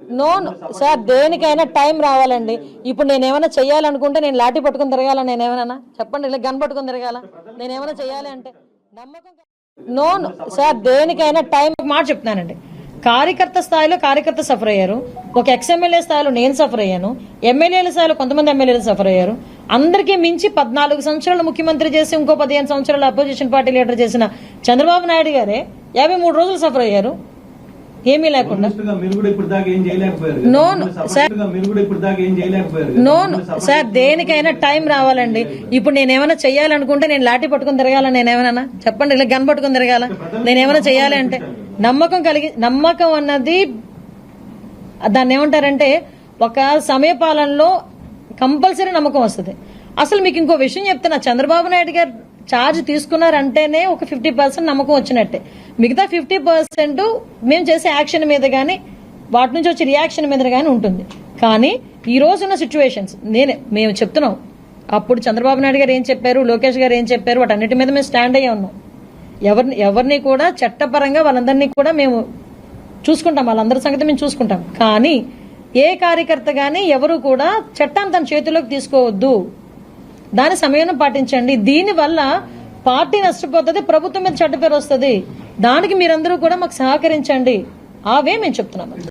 No sir దేనికైనా time రావాలండి. ఇప్పుడు నేను ఏమైనా చేయాలనుకుంటే నేను లాఠీ పట్టుకుని తిరగాల నేను ఏమైనా చెప్పండి ఇలా గన్ పట్టుకుని తిరగాల? నేను ఏమైనా చేయాలి అంటే? నమ్మకం నో. సార్ దేనికైనా టైం మాట చెప్తున్నానండి. కార్యకర్త స్థాయిలో కార్యకర్త సఫర్ అయ్యారు. ఒక ఎక్స్ఎమ్మెల్యే స్థాయిలో నేను సఫర్ అయ్యాను. ఎమ్మెల్యేల స్థాయిలో కొంతమంది ఎమ్మెల్యేలు సఫర్ అయ్యారు. అందరికీ మించి పద్నాలుగు సంవత్సరాలు ముఖ్యమంత్రి చేసి ఇంకో పదిహేను సంవత్సరాలు అపోజిషన్ పార్టీ లీడర్ చేసిన చంద్రబాబు నాయుడు గారే యాభై మూడు రోజులు సఫర్ అయ్యారు. ఏమీ లేకుండా మినిస్టర్గా మీరు కూడా ఇప్పుడు దాకా ఏం చేయలేకపోయారు కదా. No, no, support sir. గా మీరు కూడా ఇప్పుడు దాకా ఏం చేయలేకపోయారు కదా. No no. సార్ దేనికైనా టైం రావాలండి ఇప్పుడు నేను ఏమైనా చేయాలనుకుంటే నేను లాఠీ పట్టుకుని తిరగాల నేను ఏమైనా చెప్పండి ఇలా గన్ పట్టుకుని తిరగాల నేను ఏమైనా చేయాలి అంటే నమ్మకం కలిగి నమ్మకం అన్నది దాన్ని ఏమంటారంటే ఒక సమయపాలనలో కంపల్సరీ నమ్మకం వస్తుంది అసలు మీకు ఇంకో విషయం చెప్తున్నా చంద్రబాబు నాయుడు గారు ఛార్జ్ తీసుకున్నారంటేనే ఒక ఫిఫ్టీ పర్సెంట్ నమ్మకం వచ్చినట్టే మిగతా ఫిఫ్టీ పర్సెంట్ మేము చేసే యాక్షన్ మీద కానీ వాటి నుంచి వచ్చే రియాక్షన్ మీద కానీ ఉంటుంది. కానీ ఈ రోజున్న సిచ్యువేషన్స్ నేనే మేము చెప్తున్నాం. అప్పుడు చంద్రబాబు నాయుడు గారు ఏం చెప్పారు లోకేష్ గారు ఏం చెప్పారు వాటన్నిటి మీద మేము స్టాండ్ అయ్యే ఉన్నాం. ఎవరిని ఎవరిని కూడా చట్టపరంగా వాళ్ళందరినీ కూడా మేము చూసుకుంటాం. వాళ్ళందరి సంగతి మేము చూసుకుంటాం. కానీ ఏ కార్యకర్త కానీ ఎవరు కూడా చట్టాన్ని తన చేతిలోకి తీసుకోవద్దు. దాని సమయం పాటించండి. దీనివల్ల పార్టీ నష్టపోతుంది ప్రభుత్వం మీద చెడ్డ పేరు వస్తుంది. దానికి మీరందరూ కూడా మాకు సహకరించండి. అవే మేము చెప్తున్నాం.